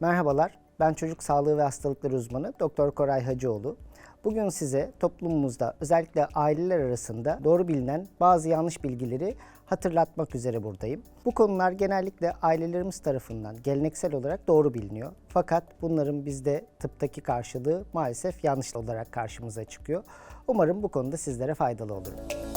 Merhabalar, ben çocuk sağlığı ve hastalıkları uzmanı Doktor Koray Hacıoğlu. Bugün size toplumumuzda özellikle aileler arasında doğru bilinen bazı yanlış bilgileri hatırlatmak üzere buradayım. Bu konular genellikle ailelerimiz tarafından geleneksel olarak doğru biliniyor. Fakat bunların bizde tıptaki karşılığı maalesef yanlış olarak karşımıza çıkıyor. Umarım bu konuda sizlere faydalı olurum.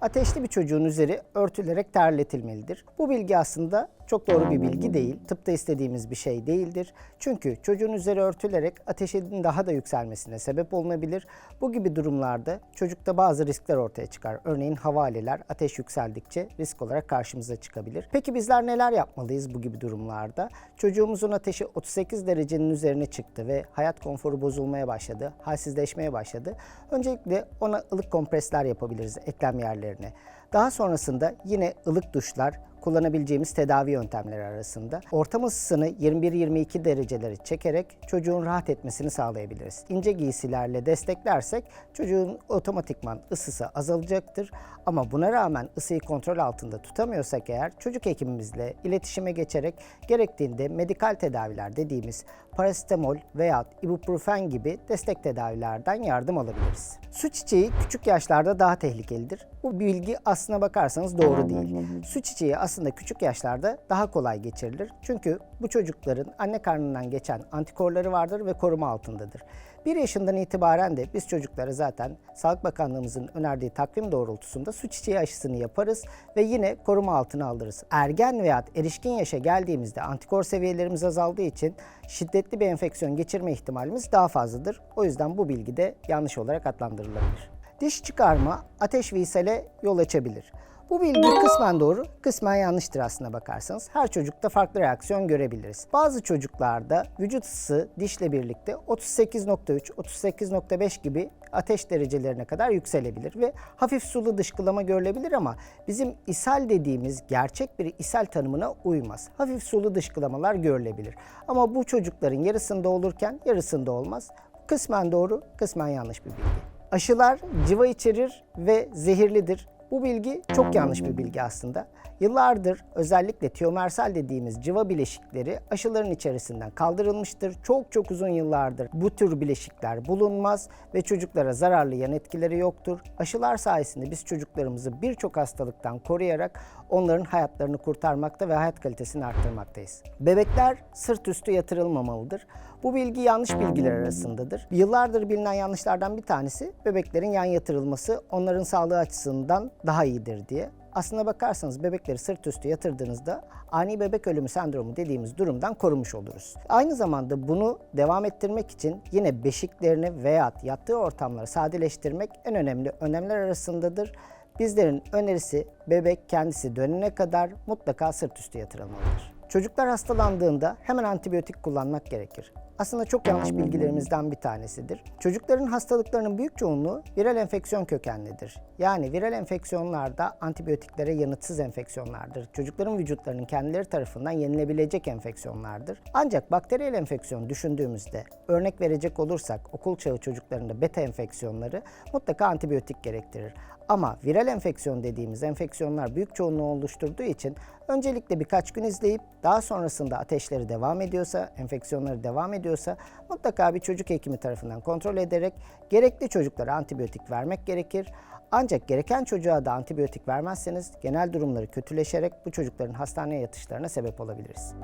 Ateşli bir çocuğun üzeri örtülerek terletilmelidir. Bu bilgi aslında çok doğru bir bilgi değil. Tıpta istediğimiz bir şey değildir. Çünkü çocuğun üzeri örtülerek ateşin daha da yükselmesine sebep olunabilir. Bu gibi durumlarda çocukta bazı riskler ortaya çıkar. Örneğin havaleler ateş yükseldikçe risk olarak karşımıza çıkabilir. Peki bizler neler yapmalıyız bu gibi durumlarda? Çocuğumuzun ateşi 38 derecenin üzerine çıktı ve hayat konforu bozulmaya başladı, halsizleşmeye başladı. Öncelikle ona ılık kompresler yapabiliriz eklem yerlerine. Daha sonrasında yine ılık duşlar, kullanabileceğimiz tedavi yöntemleri arasında ortam ısısını 21-22 dereceleri çekerek çocuğun rahat etmesini sağlayabiliriz. İnce giysilerle desteklersek çocuğun otomatikman ısısı azalacaktır. Ama buna rağmen ısıyı kontrol altında tutamıyorsak eğer çocuk hekimimizle iletişime geçerek gerektiğinde medikal tedaviler dediğimiz parasetamol veya ibuprofen gibi destek tedavilerden yardım alabiliriz. Su çiçeği küçük yaşlarda daha tehlikelidir. Bu bilgi aslına bakarsanız doğru değil. Su çiçeği aslında küçük yaşlarda daha kolay geçirilir. Çünkü bu çocukların anne karnından geçen antikorları vardır ve koruma altındadır. 1 yaşından itibaren de biz çocuklara zaten Sağlık Bakanlığımızın önerdiği takvim doğrultusunda su çiçeği aşısını yaparız ve yine koruma altına alırız. Ergen veya erişkin yaşa geldiğimizde antikor seviyelerimiz azaldığı için şiddetli bir enfeksiyon geçirme ihtimalimiz daha fazladır. O yüzden bu bilgi de yanlış olarak adlandırılabilir. Diş çıkarma ateş ve ishale yol açabilir. Bu bilgi kısmen doğru, kısmen yanlıştır aslına bakarsanız. Her çocukta farklı reaksiyon görebiliriz. Bazı çocuklarda vücut ısı dişle birlikte 38.3, 38.5 gibi ateş derecelerine kadar yükselebilir ve hafif sulu dışkılama görülebilir ama bizim ishal dediğimiz gerçek bir ishal tanımına uymaz. Hafif sulu dışkılamalar görülebilir. Ama bu çocukların yarısında olurken yarısında olmaz. Kısmen doğru, kısmen yanlış bir bilgi. Aşılar cıva içerir ve zehirlidir. Bu bilgi çok yanlış bir bilgi aslında. Yıllardır özellikle tiyomersal dediğimiz cıva bileşikleri aşıların içerisinden kaldırılmıştır. Çok çok uzun yıllardır bu tür bileşikler bulunmaz ve çocuklara zararlı yan etkileri yoktur. Aşılar sayesinde biz çocuklarımızı birçok hastalıktan koruyarak onların hayatlarını kurtarmakta ve hayat kalitesini arttırmaktayız. Bebekler sırt üstü yatırılmamalıdır. Bu bilgi yanlış bilgiler arasındadır. Yıllardır bilinen yanlışlardan bir tanesi bebeklerin yan yatırılması onların sağlığı açısından daha iyidir diye. Aslına bakarsanız bebekleri sırt üstü yatırdığınızda ani bebek ölümü sendromu dediğimiz durumdan korumuş oluruz. Aynı zamanda bunu devam ettirmek için yine beşiklerini veya yattığı ortamları sadeleştirmek en önemli önemler arasındadır. Bizlerin önerisi bebek kendisi dönene kadar mutlaka sırt üstü yatırılmalıdır. Çocuklar hastalandığında hemen antibiyotik kullanmak gerekir. Aslında çok yanlış bilgilerimizden bir tanesidir. Çocukların hastalıklarının büyük çoğunluğu viral enfeksiyon kökenlidir. Yani viral enfeksiyonlarda antibiyotiklere yanıtsız enfeksiyonlardır. Çocukların vücutlarının kendileri tarafından yenilebilecek enfeksiyonlardır. Ancak bakteriyel enfeksiyon düşündüğümüzde örnek verecek olursak okul çağı çocuklarında beta enfeksiyonları mutlaka antibiyotik gerektirir. Ama viral enfeksiyon dediğimiz enfeksiyonlar büyük çoğunluğu oluşturduğu için öncelikle birkaç gün izleyip daha sonrasında ateşleri devam ediyorsa, enfeksiyonları devam ediyorsa mutlaka bir çocuk hekimi tarafından kontrol ederek gerekli çocuklara antibiyotik vermek gerekir. Ancak gereken çocuğa da antibiyotik vermezseniz genel durumları kötüleşerek bu çocukların hastaneye yatışlarına sebep olabiliriz.